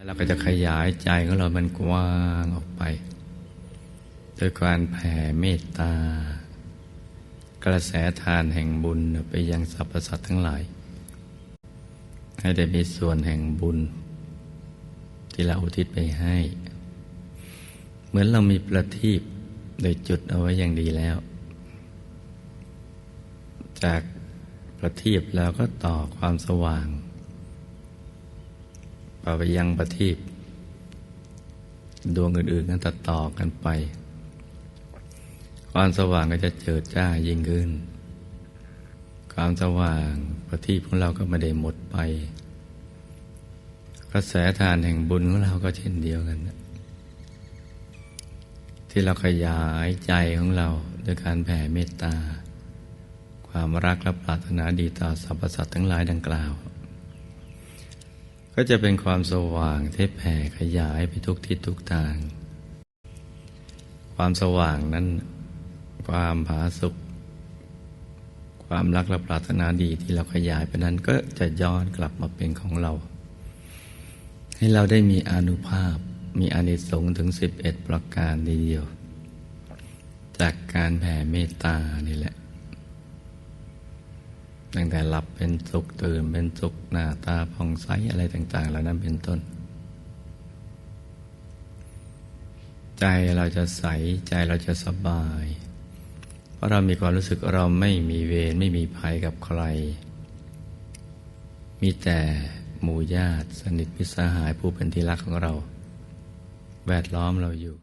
แล้วเราก็จะขยายใจของเรามันกว้างออกไป โดยการแผ่เมตตา กระแสทานแห่งบุญไปยังสรรพสัตว์ทั้งหลาย ให้ได้มีส่วนแห่งบุญ ที่เราอุทิศไปให้ เหมือนเรามีประทีปโดยจุดเอาไว้อย่างดีแล้ว จากประทีปแล้วก็ต่อความสว่าง ไปยังประทีปดวงอื่นๆนั้นตัดต่อกันไป ความสว่างก็จะเจิดจ้ายิ่งขึ้น ความสว่างประทีปของเราก็ไม่ได้หมดไป กระแสทานแห่งบุญของเราก็เช่นเดียวกัน ที่เราขยายใจของเราด้วยการแผ่เมตตา ความรักและปรารถนาดีต่อสรรพสัตว์ทั้งหลายดังกล่าว ก็จะเป็นความสว่างที่แผ่ขยายไปทุกทิศทุกทาง ความสว่างนั้น ความผาสุกความรักและปรารถนาดีที่เราขยายไปนั้นก็จะย้อนกลับมาเป็นของเรา ให้เราได้มีอนุภาพมีอานิสงส์ถึง 11 ประการเดียว จากการแผ่เมตตานี่แหละ ตั้งแต่หลับเป็นสุขตื่นเป็นสุขหน้าตาผ่องใสอะไรต่าง ๆ เหล่านั้นเป็นต้น ใจเราจะใสใจเราจะสบาย เพราะเรามีความรู้สึกเราไม่มีเวรไม่มีภัยกับใคร มีแต่หมู่ญาติสนิทพิสหายผู้เป็นที่รักของเรา แวดล้อมเราอยู่